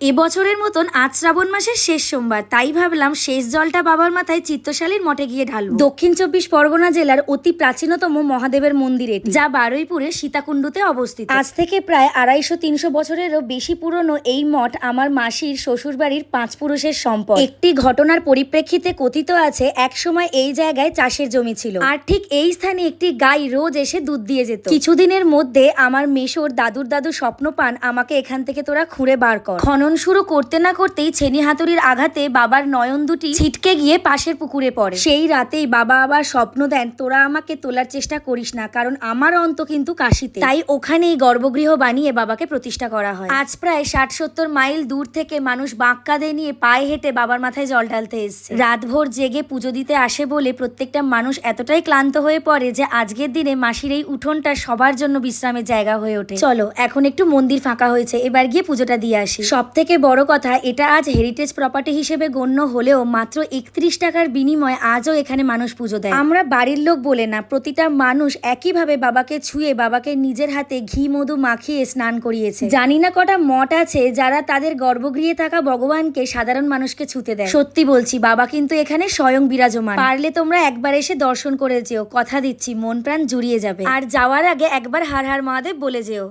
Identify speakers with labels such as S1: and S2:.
S1: এবছরের মতন আজ শ্রাবণ মাসের শেষ সোমবার তাই ভাবলাম শেষ জলটা বাবার মাথায় চিত্তশালীর মঠে গিয়ে ঢালব। দক্ষিণ চব্বিশ পরগনা জেলার অতি প্রাচীনতম মহাদেবের মন্দির এটি। যা বারুইপুরের সীতাকুণ্ডুতে অবস্থিত। আজ থেকে প্রায় আড়াইশো তিনশো বছরেরও বেশি পুরনো এই মঠ আমার মাসির শ্বশুরবাড়ির পাঁচ পুরুষের সম্পদ। একটি ঘটনার পরিপ্রেক্ষিতে কথিত আছে এক সময় এই জায়গায় চাষের জমি ছিল। আর ঠিক এই স্থানে একটি গাই রোজ এসে দুধ দিয়ে যেত। কিছুদিনের মধ্যে আমার মেশোর দাদুর দাদু স্বপ্ন পান আমাকে এখান থেকে তোরা খুঁড়ে বার কর। খনন শুরু করতে না করতেই ছেনি হাতুড়ির আঘাতে বাবার নয়ন দুটি ছিটকে গিয়ে পাশের পুকুরে পড়ে। সেই রাতেই বাবা আবার স্বপ্ন দেন, তোরা আমাকে তোলার চেষ্টা করিস না, কারণ আমার অন্ত কিন্তু কাশিতে। তাই ওখানেই গর্ভগৃহ বানিয়ে বাবাকে প্রতিষ্ঠা করা হয়। আজ প্রায় ষাট সত্তর মাইল দূর থেকে মানুষ বাঁক কাঁধে নিয়ে পায়ে হেঁটে বাবার মাথায় জল ঢালতে এসছে। রাতভর জেগে পুজো দিতে আসে বলে প্রত্যেকটা মানুষ এতটাই ক্লান্ত হয়ে পড়ে যে আজকের দিনে মাসির এই উঠোনটা সবার জন্য বিশ্রামের জায়গা হয়ে ওঠে। চলো, এখন একটু মন্দির ফাঁকা হয়েছে, এবার গিয়ে পুজোটা দিয়ে আসি। সব থেকে বড় কথা, এটা আজ হেরিটেজ প্রপার্টি হিসেবে গণ্য হলেও মাত্র একত্রিশ টাকার বিনিময়ে আজও এখানে মানুষ পুজো দেয়। আমরা বাড়ির লোক বলে না, প্রতিটা মানুষ একইভাবে বাবাকে ছুঁয়ে বাবাকে নিজের হাতে ঘি, মধু মাখিয়ে স্নান করিয়েছে। জানি না কটা মঠ আছে যারা তাদের গর্ভগৃহে থাকা ভগবানকে সাধারণ মানুষকে ছুতে দেয়। সত্যি বলছি, বাবা কিন্তু এখানে স্বয়ং বিরাজমান। পারলে তোমরা একবার এসে দর্শন করে যেও, কথা দিচ্ছি, মন প্রাণ জুড়িয়ে যাবে। আর যাওয়ার আগে একবার হার হার মহাদেব বলে যেও।